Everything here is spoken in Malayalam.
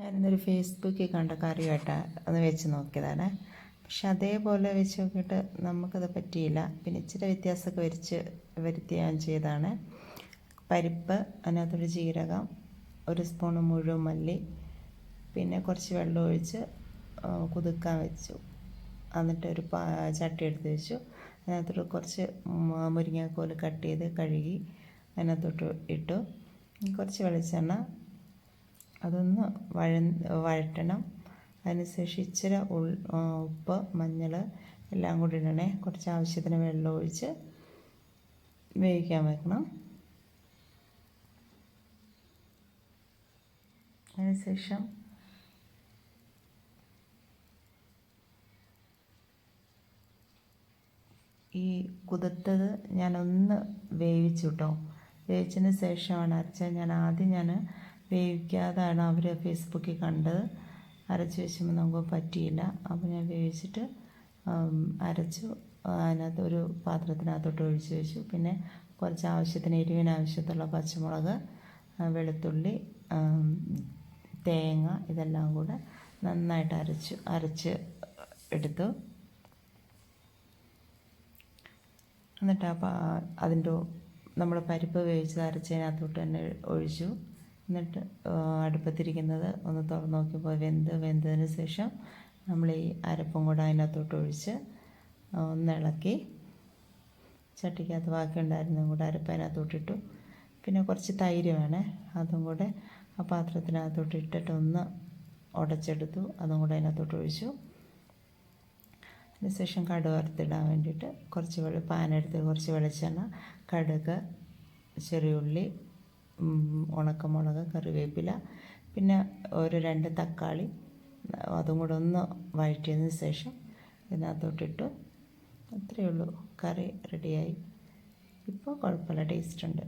ഞാനിന്നൊരു ഫേസ്ബുക്കിൽ കണ്ട കറി കേട്ട ഒന്ന് വെച്ച് നോക്കിയതാണ്. പക്ഷെ അതേപോലെ വെച്ച് നോക്കിയിട്ട് നമുക്കത് പറ്റിയില്ല. പിന്നെ ഇച്ചിരി വ്യത്യാസമൊക്കെ വരിച്ച് വരുത്തി ഞാൻ ചെയ്തതാണ്. പരിപ്പ് അതിനകത്തൊരു ജീരകം ഒരു സ്പൂൺ മുഴുവൻ മല്ലി പിന്നെ കുറച്ച് വെള്ളം ഒഴിച്ച് കുതുക്കാൻ വെച്ചു. എന്നിട്ട് ഒരു ചട്ടി എടുത്ത് വെച്ചു. അതിനകത്തോട്ട് കുറച്ച് മുരിങ്ങാക്കോൽ കട്ട് ചെയ്ത് കഴുകി അതിനകത്തോട്ട് ഇട്ടു. കുറച്ച് വെളിച്ചെണ്ണ അതൊന്ന് വഴ വഴറ്റണം. അതിനുശേഷം ഇച്ചിരി ഉപ്പ് മഞ്ഞൾ എല്ലാം കൂടി ഇടണേ. കുറച്ച് ആവശ്യത്തിന് വെള്ളം ഒഴിച്ച് വേവിക്കാൻ വെക്കണം. അതിനുശേഷം ഈ കുതിർത്തത് ഞാനൊന്ന് വേവിച്ചു കേട്ടോ. വേവിച്ചതിന് ശേഷമാണ് അരച്ചത് ഞാൻ ആദ്യം ഞാൻ വേവിക്കാതാണ് അവർ ഫേസ്ബുക്കിൽ കണ്ടത്. അരച്ച് വെച്ചുമ്പോൾ നമുക്ക് പറ്റിയില്ല. അപ്പോൾ ഞാൻ വേവിച്ചിട്ട് അരച്ചു. അതിനകത്ത് ഒരു പാത്രത്തിനകത്തോട്ട് ഒഴിച്ച് വെച്ചു. പിന്നെ കുറച്ച് ആവശ്യത്തിന് എരിവിന് ആവശ്യത്തുള്ള പച്ചമുളക് വെളുത്തുള്ളി തേങ്ങ ഇതെല്ലാം കൂടെ നന്നായിട്ട് അരച്ചു അരച്ച് എടുത്തു. എന്നിട്ട് അപ്പോൾ അതിന്റെ നമ്മൾ പരിപ്പ് വേവിച്ചത് അരച്ചതിനകത്തോട്ട് തന്നെ ഒഴിച്ചു. എന്നിട്ട് അടുപ്പത്തിരിക്കുന്നത് ഒന്ന് തുറന്ന് നോക്കിയപ്പോൾ വെന്ത് വെന്തതിന് ശേഷം നമ്മൾ ഈ അരപ്പും കൂടെ അതിനകത്തോട്ട് ഒഴിച്ച് ഒന്ന് ഇളക്കി. ചട്ടിക്കകത്ത് ബാക്കി ഉണ്ടായിരുന്നതും കൂടെ അരപ്പ് അതിനകത്തോട്ടിട്ടു. പിന്നെ കുറച്ച് തൈര് വേണേ അതും കൂടെ ആ പാത്രത്തിനകത്തോട്ട് ഇട്ടിട്ട് ഒന്ന് ഉടച്ചെടുത്തു അതും കൂടെ അതിനകത്തോട്ട് ഒഴിച്ചു. അതിനുശേഷം കടുക് വറുത്തിടാൻ വേണ്ടിയിട്ട് കുറച്ച് വെള്ളം പാനെടുത്ത് കുറച്ച് വെളിച്ചെണ്ണ കടുക് ചെറിയുള്ളി ഉണക്കമുളക് കറിവേപ്പില പിന്നെ ഒരു രണ്ട് തക്കാളി അതും കൂടെ ഒന്ന് വഴറ്റിയതിന് ശേഷം ഇതിനകത്തോട്ടിട്ടു അത്രയേ ഉള്ളൂ. കറി റെഡിയായി ഇപ്പോൾ കുഴപ്പമില്ല ടേസ്റ്റ് ഉണ്ട്.